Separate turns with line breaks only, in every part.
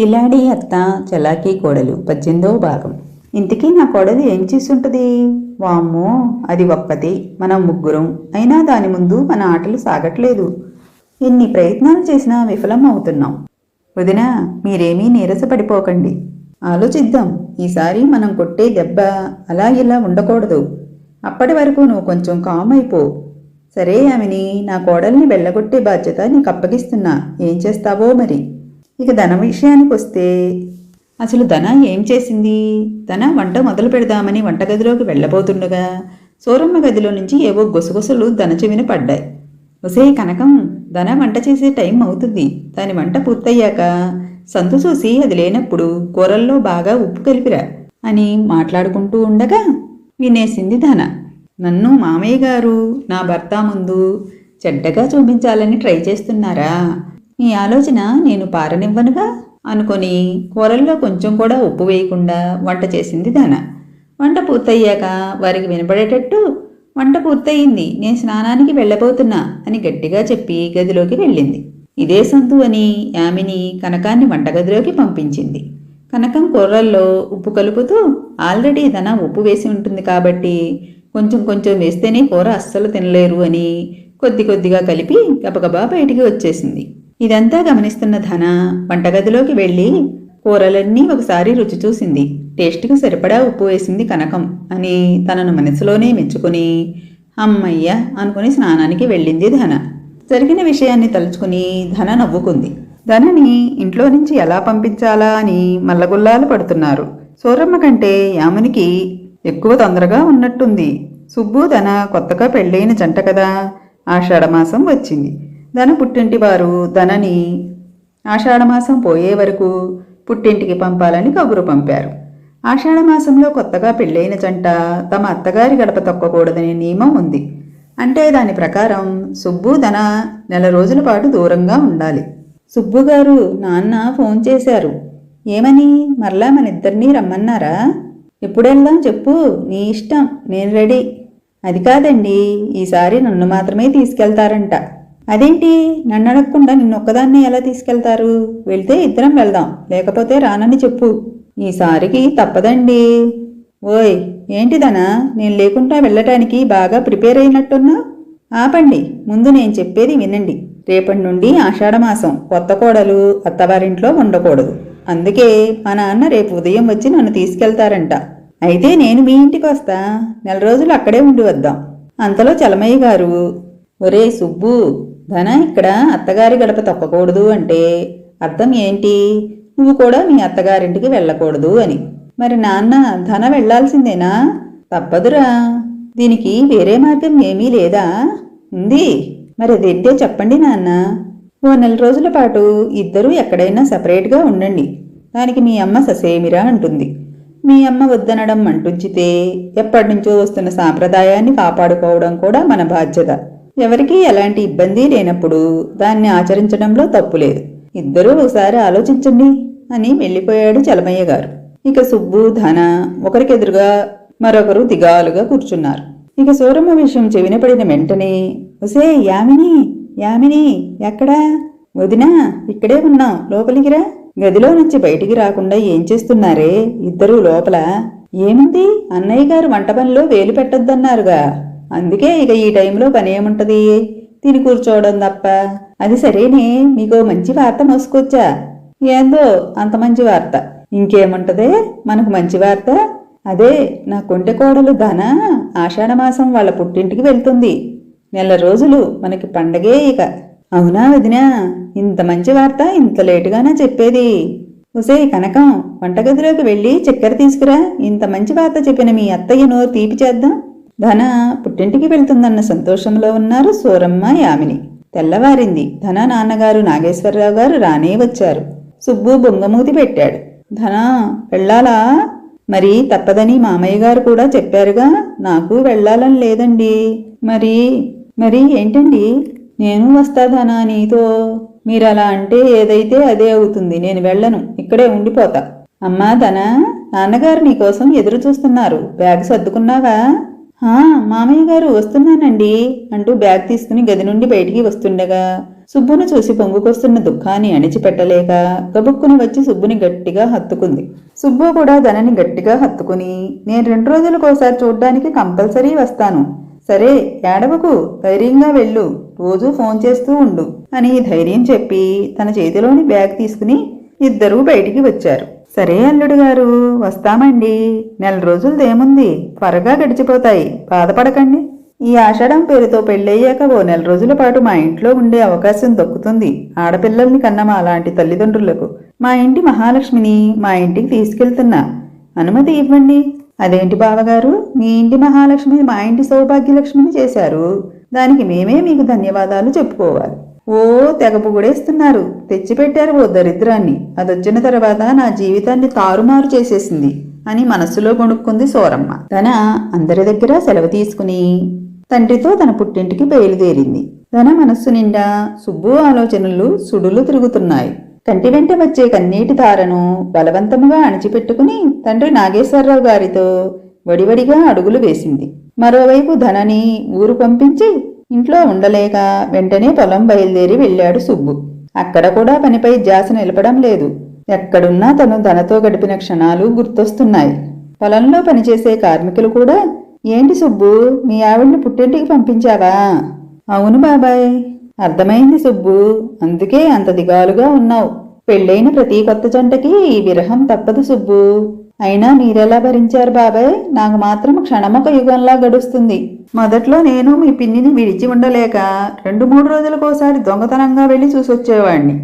కిలాడి అత్త చలాకీ కోడలు పద్దెనిమిదవ భాగం. ఇంతకీ నా కోడలు ఏం చేసుంటది వామ్మో అది ఒక్కతే మనం ముగ్గురం. అయినా దాని ముందు మన ఆటలు సాగట్లేదు. ఎన్ని ప్రయత్నాలు చేసినా విఫలం అవుతున్నాం. వదినా మీరేమీ నీరసపడిపోకండి. ఆలోచిద్దాం ఈసారి మనం కొట్టే దెబ్బ అలా ఇలా ఉండకూడదు. అప్పటి వరకు నువ్వు కొంచెం కామ్ అయిపో. సరే ఆమెని నా కోడల్ని వెళ్ళగొట్టే బాధ్యత నీకు అప్పగిస్తున్నా. ఏం చేస్తావో మరి? ఇక ధన విషయానికి వస్తే అసలు ధన ఏం చేసింది? ధన వంట మొదలు పెడదామని వంటగదిలోకి వెళ్ళబోతుండగా సూరమ్మ గదిలో నుంచి ఏవో గుసగుసలు ధన చెవిన పడ్డాయి. ఒసే కనకం ధన వంట చేసే టైం అవుతుంది. దాని వంట పూర్తయ్యాక సంతు చూసి అది లేనప్పుడు కూరల్లో బాగా ఉప్పు కలిపిరా అని మాట్లాడుకుంటూ ఉండగా వినేసింది ధన. నన్ను మామయ్య గారు నా భర్త ముందు చెడ్డగా చూపించాలని ట్రై చేస్తున్నారా? ఈ ఆలోచన నేను పారనివ్వనుగా? అనుకొని కూరల్లో కొంచెం కూడా ఉప్పు వేయకుండా వంట చేసింది దాన వంట పూర్తయ్యాక వారికి వినపడేటట్టు వంట పూర్తయింది నేను స్నానానికి వెళ్ళబోతున్నా అని గట్టిగా చెప్పి గదిలోకి వెళ్ళింది. ఇదే సంతు అని యామిని కనకాన్ని వంటగదిలోకి పంపించింది. కనకం కూరల్లో ఉప్పు కలుపుతూ ఆల్రెడీ ధన ఉప్పు వేసి ఉంటుంది కాబట్టి కొంచెం కొంచెం వేస్తేనే కూర అస్సలు తినలేరు అని కొద్ది కొద్దిగా కలిపి గబగబా బయటికి వచ్చేసింది. ఇదంతా గమనిస్తున్న ధన వంటగదిలోకి వెళ్ళి కూరలన్నీ ఒకసారి రుచి చూసింది. టేస్ట్కి సరిపడా ఉప్పు వేసింది కనకం అని తనను మనసులోనే మెచ్చుకుని అమ్మయ్య అనుకుని స్నానానికి వెళ్ళింది ధన. జరిగిన విషయాన్ని తలుచుకుని ధన నవ్వుకుంది. ధనని ఇంట్లో నుంచి ఎలా పంపించాలా అని మల్లగుల్లాలు పడుతున్నారు. సూరమ్మ కంటే యామునికి ఎక్కువ తొందరగా ఉన్నట్టుంది. సుబ్బు ధన కొత్తగా పెళ్ళైన జంట కదా. ఆషాఢమాసం వచ్చింది. ధన పుట్టింటి వారు ధనని ఆషాఢమాసం పోయే వరకు పుట్టింటికి పంపాలని కబురు పంపారు. ఆషాఢమాసంలో కొత్తగా పెళ్ళైన జంట తమ అత్తగారి గడప తొక్కకూడదనే నియమం ఉంది. అంటే దాని ప్రకారం సుబ్బు ధన నెల రోజుల పాటు దూరంగా ఉండాలి. సుబ్బు గారు నాన్న ఫోన్ చేశారు. ఏమని? మరలా మన ఇద్దరినీ రమ్మన్నారా? ఎప్పుడెళ్దాం చెప్పు నీ ఇష్టం నేను రెడీ. అది కాదండి ఈసారి నన్ను మాత్రమే తీసుకెళ్తారంట. అదేంటి? నన్ను అడగకుండా నిన్నొక్కదాన్ని ఎలా తీసుకెళ్తారు? వెళ్తే ఇద్దరం వెళ్దాం. లేకపోతే రానని చెప్పు. ఈసారికి తప్పదండి. ఓయ్ ఏంటిదనా నేను లేకుండా వెళ్ళటానికి బాగా ప్రిపేర్ అయినట్టున్నా? ఆపండి. ముందు నేను చెప్పేది వినండి. రేపటి నుండి ఆషాఢమాసం. కొత్త కోడలు అత్తవారింట్లో ఉండకూడదు. అందుకే మా నాన్న రేపు ఉదయం వచ్చి నన్ను తీసుకెళ్తారంట. అయితే నేను మీ ఇంటికి వస్తా. నెల రోజులు అక్కడే ఉండి వద్దాం. అంతలో చలమయ్య గారు ఒరే సుబ్బు ధన ఇక్కడ అత్తగారి గడప తొక్కకూడదు అంటే అర్థం ఏంటి? నువ్వు కూడా మీ అత్తగారింటికి వెళ్ళకూడదు అని. మరి నాన్న ధన వెళ్ళాల్సిందేనా తప్పదురా. దీనికి వేరే మార్గం ఏమీ లేదా? ఉంది. మరి అదేంటే చెప్పండి నాన్న. ఓ నెల రోజుల పాటు ఇద్దరూ ఎక్కడైనా సపరేట్గా ఉండండి. దానికి మీ అమ్మ ససేమిరా అంటుంది. మీ అమ్మ వద్దనడం అంటుంచితే ఎప్పటి నుంచో వస్తున్న సాంప్రదాయాన్ని కాపాడుకోవడం కూడా మన బాధ్యత. ఎవరికీ ఎలాంటి ఇబ్బంది లేనప్పుడు దాన్ని ఆచరించడంలో తప్పులేదు ఇద్దరూ ఒకసారి ఆలోచించండి అని వెళ్ళిపోయాడు చలమయ్య గారు. ఇక సుబ్బు ధన ఒకరికెదురుగా మరొకరు దిగాలుగా కూర్చున్నారు. ఇక సూరమ్మ విషయం చెవిన పడిన వెంటనే ఒసే యామిని యామిని ఎక్కడా? వదినా ఇక్కడే ఉన్నాం లోపలికి రా. గదిలో నుంచి బయటికి రాకుండా ఏం చేస్తున్నారే? ఇద్దరూ లోపల. ఏముంది? అన్నయ్య గారు వంట పనిలో వేలు పెట్టొద్దన్నారుగా. అందుకే ఇక ఈ టైంలో పని ఏముంటది తిని కూర్చోవడం తప్ప. అది సరేనే మీకు మంచి వార్త మోసుకొచ్చా? ఏందో అంత మంచి వార్త. ఇంకేముంటదే? మనకు మంచి వార్త? అదే నా కొంటె కోడలు ధన ఆషాఢమాసం వాళ్ళ పుట్టింటికి వెళ్తుంది. నెల రోజులు మనకి పండగే ఇక. అవునా వదినా? ఇంత మంచి వార్త ఇంత లేటుగానే చెప్పేది? ఉసే కనకం వంటగదిలోకి వెళ్ళి చక్కెర తీసుకురా. ఇంత మంచి వార్త చెప్పిన మీ అత్తయ్య నోరు తీపి చేద్దాం. ధన పుట్టింటికి వెళ్తుందన్న సంతోషంలో ఉన్నారు సూరమ్మ యామిని. తెల్లవారింది. ధన నాన్నగారు నాగేశ్వరరావు గారు రానే వచ్చారు. సుబ్బు బొంగమూతి పెట్టాడు. ధన వెళ్ళాలా? మరి తప్పదని మామయ్య గారు కూడా చెప్పారుగా నాకు వెళ్ళాలని లేదండి. మరి మరి ఏంటండి? నేను వస్తా ధనా నీతో. మీరు అలా అంటే ఏదైతే అదే అవుతుంది నేను వెళ్ళను. ఇక్కడే ఉండిపోతా. అమ్మా ధన నాన్నగారు నీకోసం ఎదురు చూస్తున్నారు బ్యాగ్ సర్దుకున్నావా? మామయ్య గారు వస్తున్నానండి అంటూ బ్యాగ్ తీసుకుని గది నుండి బయటికి వస్తుండగా సుబ్బును చూసి పొంగుకొస్తున్న దుఃఖాన్ని అణిచిపెట్టలేక గబుక్కుని వచ్చి సుబ్బుని గట్టిగా హత్తుకుంది. సుబ్బు కూడా ధనని గట్టిగా హత్తుకుని నేను రెండు రోజులకోసారి చూడ్డానికి కంపల్సరీ వస్తాను. సరే ఏడవకు ధైర్యంగా వెళ్ళు. రోజూ ఫోన్ చేస్తూ ఉండు అని ధైర్యం చెప్పి తన చేతిలోని బ్యాగ్ తీసుకుని ఇద్దరూ బయటికి వచ్చారు. సరే అల్లుడు గారు వస్తామండి. నెల రోజులదేముంది? త్వరగా గడిచిపోతాయి. బాధపడకండి. ఈ ఆషాఢం పేరుతో పెళ్ళయ్యాక ఓ నెల రోజుల పాటు మా ఇంట్లో ఉండే అవకాశం దక్కుతుంది. ఆడపిల్లల్ని కన్న మా అలాంటి తల్లిదండ్రులకు. మా ఇంటి మహాలక్ష్మిని మా ఇంటికి తీసుకెళ్తున్నా. అనుమతి ఇవ్వండి. అదేంటి బావగారు? మీ ఇంటి మహాలక్ష్మి మా ఇంటి సౌభాగ్యలక్ష్మిని చేశారు. దానికి మేమే మీకు ధన్యవాదాలు చెప్పుకోవాలి. ఓ తెగ పొగుడేస్తున్నారు. తెచ్చిపెట్టారు ఓ దరిద్రాన్ని. అదొచ్చిన తర్వాత నా జీవితాన్ని తారుమారు చేసేసింది అని మనస్సులో కొనుక్కుంది సోరమ్మ. తన అందరి దగ్గర సెలవు తీసుకుని తండ్రితో తన పుట్టింటికి బయలుదేరింది. తన మనస్సు నిండా సుబ్బు ఆలోచనలు సుడులు తిరుగుతున్నాయి. కంటి వెంట వచ్చే కన్నీటి తారను బలవంతముగా అణిచిపెట్టుకుని తండ్రి నాగేశ్వరరావు గారితో వడివడిగా అడుగులు వేసింది. మరోవైపు ధనని ఊరు పంపించి ఇంట్లో ఉండలేక వెంటనే పొలం బయలుదేరి వెళ్ళాడు సుబ్బు. అక్కడ కూడా పనిపై ధ్యాస నిలపడం లేదు. ఎక్కడున్నా తను ధనతో గడిపిన క్షణాలు గుర్తొస్తున్నాయి. పొలంలో పనిచేసే కార్మికులు కూడా ఏంటి సుబ్బు మీ ఆవిడ్ని పుట్టింటికి పంపించావా? అవును బాబాయ్. అర్థమైంది సుబ్బు అందుకే అంత దిగాలుగా ఉన్నావు. పెళ్ళైన ప్రతి కొత్త జంటకి ఈ విరహం తప్పదు సుబ్బు. అయినా మీరెలా భరించారు బాబాయ్? నాకు మాత్రం క్షణమొక యుగంలా గడుస్తుంది. మొదట్లో నేను మీ పిన్నిని విడిచి ఉండలేక రెండు మూడు రోజులకోసారి దొంగతనంగా వెళ్ళి చూసొచ్చేవాడిని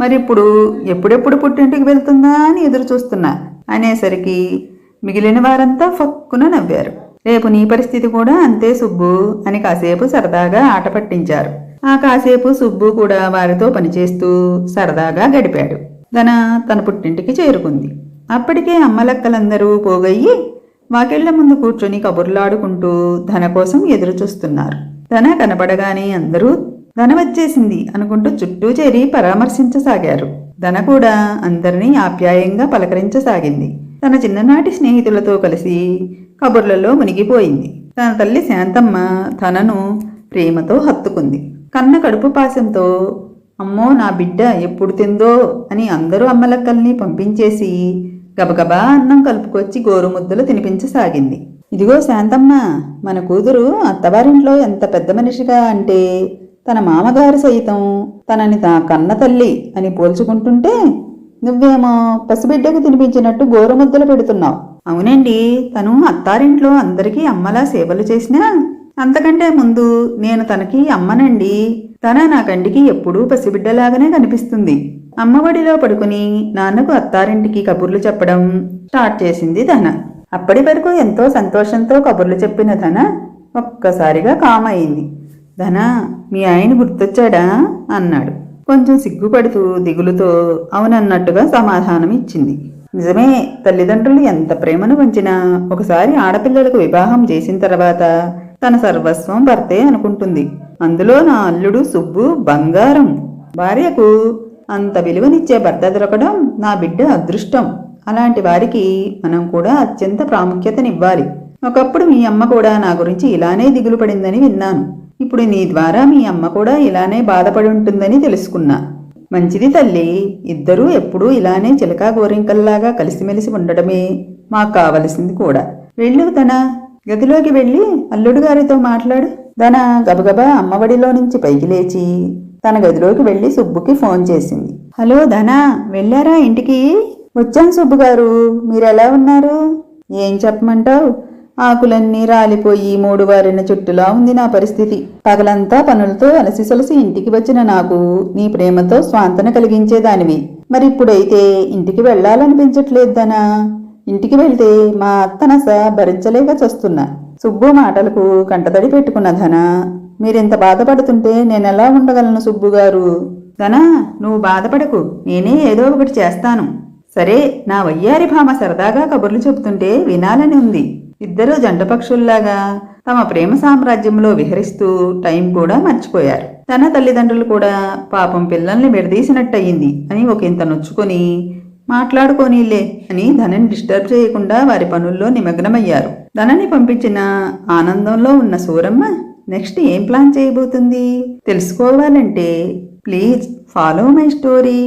మరి ఇప్పుడు ఎప్పుడెప్పుడు పుట్టింటికి వెళ్తుందా అని ఎదురు చూస్తున్నా అనేసరికి మిగిలిన వారంతా ఫక్కున నవ్వారు. రేపు నీ పరిస్థితి కూడా అంతే సుబ్బు అని కాసేపు సరదాగా ఆట పట్టించారు. ఆ కాసేపు సుబ్బు కూడా వారితో పనిచేస్తూ సరదాగా గడిపాడు. ధన తన పుట్టింటికి చేరుకుంది. అప్పటికే అమ్మలక్కలందరూ పోగయ్యి వాకిళ్ళ ముందు కూర్చొని కబుర్లాడుకుంటూ ధన కోసం ఎదురుచూస్తున్నారు. ధన కనపడగానే అందరూ ధన వచ్చేసింది అనుకుంటూ చుట్టూ చేరి పరామర్శించసాగారు. ధన కూడా అందరినీ ఆప్యాయంగా పలకరించసాగింది. తన చిన్ననాటి స్నేహితులతో కలిసి కబుర్లలో మునిగిపోయింది. తన తల్లి శాంతమ్మ తనను ప్రేమతో హత్తుకుంది. కన్న కడుపు పాశంతో అమ్మో నా బిడ్డ ఎప్పుడు తిందో అని అందరూ అమ్మలక్కల్ని పంపించేసి గబగబా అన్నం కలుపుకొచ్చి గోరుముద్దలు తినిపించసాగింది. ఇదిగో శాంతమ్మ మన కూతురు అత్తవారింట్లో ఎంత పెద్ద మనిషిగా అంటే తన మామగారు సైతం తనని తా కన్న తల్లి అని పోల్చుకుంటుంటే నువ్వేమో పసిబిడ్డకు తినిపించినట్టు గోరుముద్దలు పెడుతున్నావు. అవునండి తను అత్తారింట్లో అందరికీ అమ్మలా సేవలు చేసినా అంతకంటే ముందు నేను తనకి అమ్మనండి. తన నా కంటికి ఎప్పుడూ పసిబిడ్డలాగానే కనిపిస్తుంది. అమ్మఒడిలో పడుకుని నాన్నకు అత్తారింటికి కబుర్లు చెప్పడం స్టార్ట్ చేసింది ధన. అప్పటి వరకు ఎంతో సంతోషంతో కబుర్లు చెప్పిన ధన ఒక్కసారిగా కామ్ అయింది ధన మీ ఆయన గుర్తొచ్చాడా? అన్నాడు. కొంచెం సిగ్గుపడుతూ దిగులుతో అవునన్నట్టుగా సమాధానం ఇచ్చింది. నిజమే తల్లిదండ్రులు ఎంత ప్రేమను పంచినా ఒకసారి ఆడపిల్లలకు వివాహం చేసిన తర్వాత తన సర్వస్వం భర్తే అనుకుంటుంది. అందులో నా అల్లుడు సుబ్బు బంగారం. భార్యకు అంత విలువనిచ్చే భర్త దొరకడం నా బిడ్డ అదృష్టం. అలాంటి వారికి మనం కూడా అత్యంత ప్రాముఖ్యతనివ్వాలి. ఒకప్పుడు మీ అమ్మ కూడా నా గురించి ఇలానే దిగులు పడిందని విన్నాను. ఇప్పుడు నీ ద్వారా మీ అమ్మ కూడా ఇలానే బాధపడి ఉంటుందని తెలుసుకున్నా. మంచిది తల్లి ఇద్దరూ ఎప్పుడూ ఇలానే చిలకా గోరింకల్లాగా కలిసిమెలిసి ఉండడమే మాకు కావలసింది కూడా. వెళ్ళు తన గదిలోకి వెళ్ళి అల్లుడు గారితో మాట్లాడు. తన గబగబా అమ్మఒడిలో నుంచి పైకి లేచి తన గదిలోకి వెళ్ళి సుబ్బుకి ఫోన్ చేసింది. హలో ధనా వెళ్ళారా ఇంటికి? వచ్చాను సుబ్బు గారు. మీరెలా ఉన్నారు? ఏం చెప్పమంటావు? ఆకులన్నీ రాలిపోయి మూడు వారిన చుట్టులా ఉంది నా పరిస్థితి. పగలంతా పనులతో అలసి సొలసి ఇంటికి వచ్చిన నాకు నీ ప్రేమతో స్వాంతన కలిగించేదానివి. మరిప్పుడైతే ఇంటికి వెళ్ళాలనిపించట్లేదు ఇంటికి వెళ్తే మా అత్తనస భరించలేక చస్తున్నా. సుబ్బు మాటలకు కంటతడి పెట్టుకున్న ధన మీరింత బాధపడుతుంటే నేనెలా ఉండగలను సుబ్బు గారు? ధన నువ్వు బాధపడకు నేనే ఏదో ఒకటి చేస్తాను. సరే నా వయ్యారి భామ సరదాగా కబుర్లు చెబుతుంటే వినాలని ఉంది. ఇద్దరూ జంట పక్షుల్లాగా తమ ప్రేమ సామ్రాజ్యంలో విహరిస్తూ టైం కూడా మర్చిపోయారు. తన తల్లిదండ్రులు కూడా పాపం పిల్లల్ని విడదీసినట్టయింది అని ఒకంత నొచ్చుకొని మాట్లాడుకోనీలే అని ధనని డిస్టర్బ్ చేయకుండా వారి పనుల్లో నిమగ్నమయ్యారు. ధనని పంపించిన ఆనందంలో ఉన్న సూరమ్మ నెక్స్ట్ ఏం ప్లాన్ చేయబోతుంది? తెలుసుకోవాలంటే ప్లీజ్ ఫాలో మై స్టోరీ.